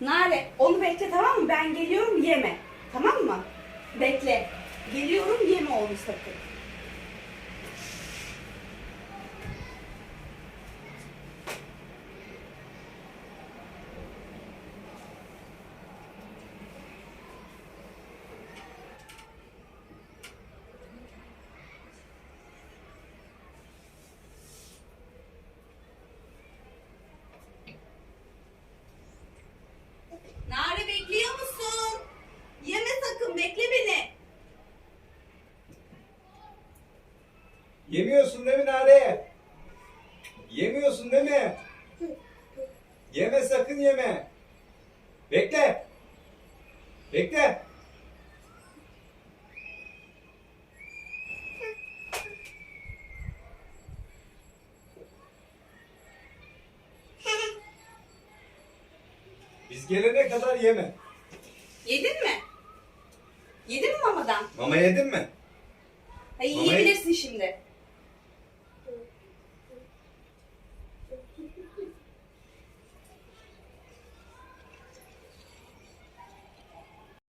Nare onu bekle tamam mı? Ben geliyorum yeme. Tamam mı? Bekle. Geliyorum yeme onu sakın. Nare bekliyor musun? Yeme sakın bekle beni. Yemiyorsun değil mi Nare? Yemiyorsun değil mi? Yeme sakın yeme. Bekle. Bekle. Biz gelene kadar yeme. Yedin mi? Yedin mi mamadan? Mama yedin mi? Hayır Mama yiyebilirsin şimdi.